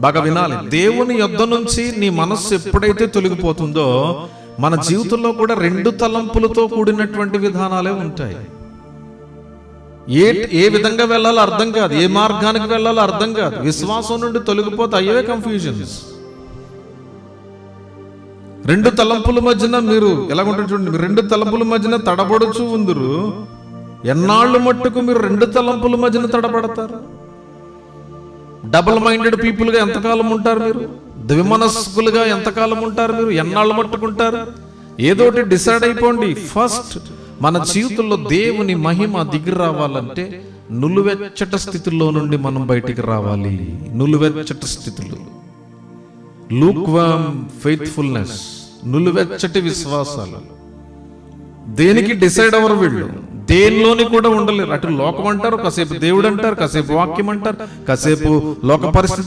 బాగా వినాలి. దేవుని యుద్ధ నుంచి నీ మనస్సు ఎప్పుడైతే తొలగిపోతుందో మన జీవితంలో కూడా రెండు తలంపులతో కూడినటువంటి విధానాలే ఉంటాయి. ఏ ఏ విధంగా వెళ్ళాలో అర్థం కాదు. ఏ మార్గానికి వెళ్ళాలో అర్థం కాదు. విశ్వాసం నుండి తొలగిపోతే అయ్యే కన్ఫ్యూజన్స్ రెండు తలంపుల మధ్యన మీరు ఎలాగుంటుంది చూడండి. రెండు తలంపుల మధ్యన తడబడుచు ఉందరు. ఎన్నాళ్ళు మట్టుకు మీరు రెండు తలంపుల మధ్యన తడబడతారు? డబుల్ మైండెడ్ పీపుల్గా ఎంతకాలం ఉంటారు మీరు? ద్విమనస్కులుగా ఎంతకాలం ఉంటారు మీరు? ఎన్నాళ్ళు మట్టుకుంటారు? ఏదోటి డిసైడ్ అయిపోండి. ఫస్ట్ మన జీవితంలో దేవుని మహిమ దిగి రావాలంటే నులువెచ్చట స్థితిలో నుండి మనం బయటికి రావాలి. నులువెచ్చట స్థితులు. లూక్వామ్ ఫెయిత్ఫుల్నెస్ నులువెచ్చటి విశ్వాసాలు. దేనికి డిసైడ్ అవ్వరు వీళ్ళు? దేనిలోని కూడా ఉండలేరు. అటు లోకం అంటారు కాసేపు దేవుడు అంటారు కాసేపు వాక్యం అంటారు కాసేపు లోక పరిస్థితి